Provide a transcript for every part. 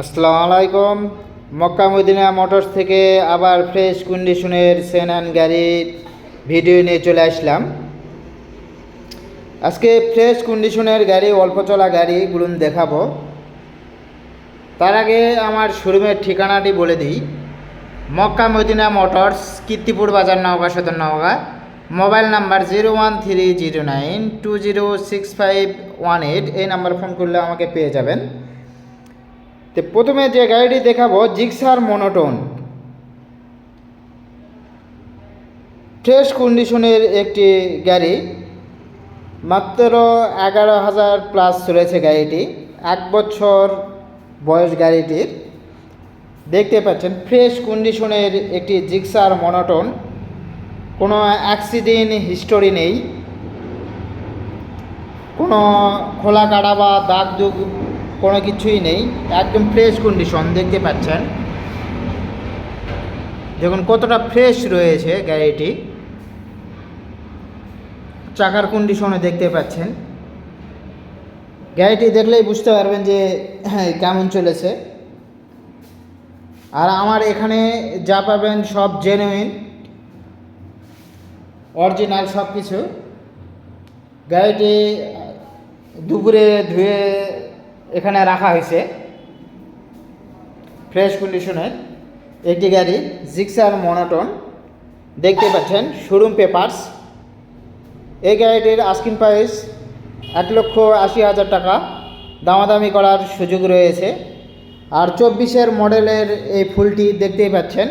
আসসালামু আলাইকুম। Mecca Medina motors থেকে আবার ফ্রেশ কন্ডিশনের সেন সেনান গাড়ির ভিডিও নিয়ে চলে আসলাম। আজকে ফ্রেশ কন্ডিশনের গাড়ি, অল্প চলা গাড়িগুলো দেখাবো। তার আগে আমার শোরুমের ঠিকানাটি বলে দিই। মক্কা মদিনা মোটরস, কীর্তিপুর বাজার, নওগাঁ সদর, Naogaon. Mobile number zero one three zero nine two zero six five one eight. এই নাম্বার ফোন করলে আমাকে পেয়ে যাবেন। তো প্রথমে যে গাড়িটি দেখাবো, জিক্সার মনোটোন। ফ্রেশ কন্ডিশনের একটি গাড়ি। মাত্র এগারো হাজার প্লাস চলেছে গাড়িটি, এক বছর বয়স গাড়িটির। দেখতে পাচ্ছেন, ফ্রেশ কন্ডিশনের একটি জিক্সার মনোটোন। কোনো অ্যাক্সিডেন্ট হিস্টোরি নেই। কোনো খোলা কাটা বা দাগ দুগ কোনো কিছুই নেই, একদম ফ্রেশ কন্ডিশন দেখতে পাচ্ছেন। দেখুন কতটা ফ্রেশ রয়েছে গাড়িটি। চাকার কন্ডিশনে দেখতে পাচ্ছেন। গাড়িটি দেখলেই বুঝতে পারবেন যে হ্যাঁ কেমন চলেছে। আর আমার এখানে যা পাবেন সব জেনুইন অরিজিনাল সব কিছু গাড়িটি দুপুরে ধুয়ে এখানে রাখা হয়েছে। ফ্রেশ কন্ডিশনের একটি গাড়ি জিক্সার মনোটন দেখতে পাচ্ছেন শোরুম পেপার্স এই গাড়িটির আস্কিন প্রাইস এক লক্ষ আশি হাজার টাকা। দামাদামি করার সুযোগ রয়েছে। আর চব্বিশের মডেলের এই ফুলটি দেখতেই পাচ্ছেন।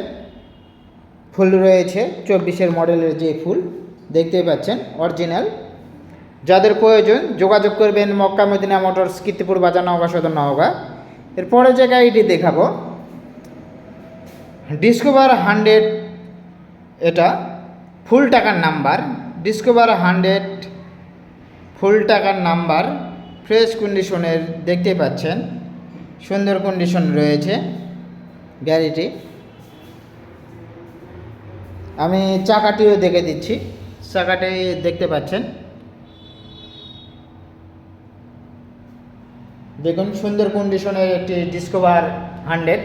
ফুল রয়েছে, চব্বিশের মডেলের যে ফুল, দেখতেই পাচ্ছেন অরিজিনাল যাদের প্রয়োজন যোগাযোগ করবেন মক্কা মদিনা মোটরস কীর্তিপুর বাজার নওগাঁ সদর নওগাঁ। এরপরে যে গাড়িটি দেখাবো ডিসকভার হান্ড্রেড এটা ফুল টাকার নাম্বার। ডিসকভার হান্ড্রেড ফুল টাকার নাম্বার ফ্রেশ কন্ডিশনের দেখতে পাচ্ছেন, সুন্দর কন্ডিশন রয়েছে গাড়িটি। আমি চাকাটিও দেখে দিচ্ছি, চাকাটি দেখতে পাচ্ছেন। দেখুন সুন্দর কন্ডিশনের একটি ডিসকভার হান্ড্রেড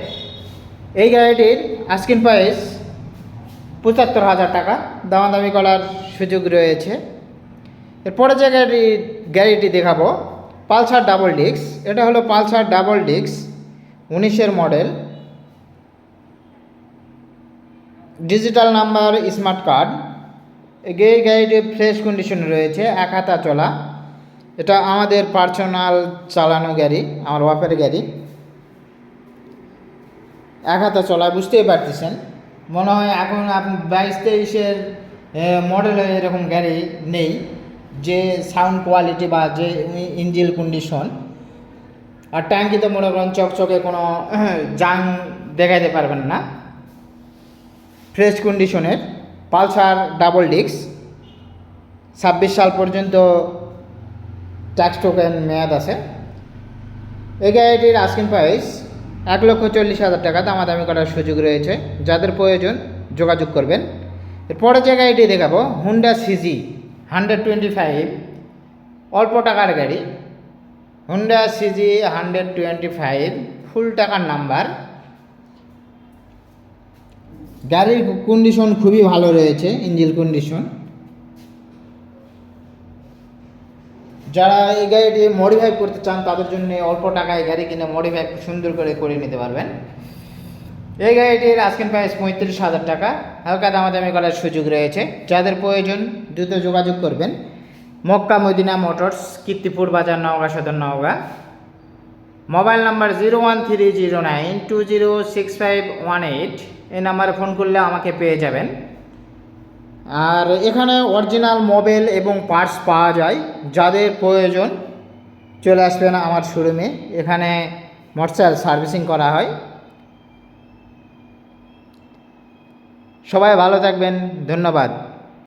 এই গাড়িটির আস্কিন প্রাইস পঁচাত্তর হাজার টাকা। দামাদামি করার সুযোগ রয়েছে। এরপরে যে গাড়ি, গাড়িটি দেখাবো, পালসার ডাবল ডিক্স এটা হলো পালসার ডাবল ডিক্স উনিশের model. Digital number, smart card. এই গাড়িটি ফ্রেশ কন্ডিশনে রয়েছে, এক হাতা চলা। এটা আমাদের পার্সোনাল চালানো গাড়ি, আমার বাপের গাড়ি। এক হাতে চলা, বুঝতেই পারতেছেন। মনে হয় এখন আপনি বাইশ তেইশের মডেলের এরকম গাড়ি নেই, যে সাউন্ড কোয়ালিটি বা যে ইঞ্জিল কন্ডিশন আর ট্যাঙ্কিতে মনে করেন চকচকে কোনো জাং দেখাইতে পারবেন না। ফ্রেশ কন্ডিশনের পালসার ডাবল ডিক্স ছাব্বিশ সাল পর্যন্ত ট্যাক্স টোকেন মেয়াদ আছে। এই গাড়িটির আস্কিন প্রাইস এক লক্ষ চল্লিশ হাজার টাকা। দামাদামি করার সুযোগ রয়েছে। যাদের প্রয়োজন যোগাযোগ করবেন। এরপরে যে গাড়িটি দেখাবো Honda CG hundred twenty five অল্প টাকার গাড়ি। Honda CG hundred twenty five full টাকার নাম্বার গাড়ির কন্ডিশন খুবই ভালো রয়েছে ইঞ্জিল কন্ডিশন যারা এই গাড়িটি মডিফাই করতে চান, তাদের জন্য অল্প টাকায় গাড়ি কিনে মডিফাই সুন্দর করে করে নিতে পারবেন। এই গাড়িটির আজকের প্রাইস পঁয়ত্রিশ হাজার টাকা। হালকা দামাদামি করার সুযোগ রয়েছে। যাদের প্রয়োজন, দ্রুত যোগাযোগ করবেন। মক্কা মদিনা মোটরস, কীর্তিপুর বাজার, নওগাঁ সদর, Naogaon. Mobile number zero one three zero nine two zero six five one eight এই নাম্বারে ফোন করলে আমাকে পেয়ে যাবেন। আর এখানে অরিজিনাল মোবাইল এবং পার্টস পাওয়া যায়, যাদের প্রয়োজন, চলে আসবে না আমার শোরুমে এখানে মোটরসাইকেল সার্ভিসিং করা হয়। সবাই ভালো থাকবেন, ধন্যবাদ।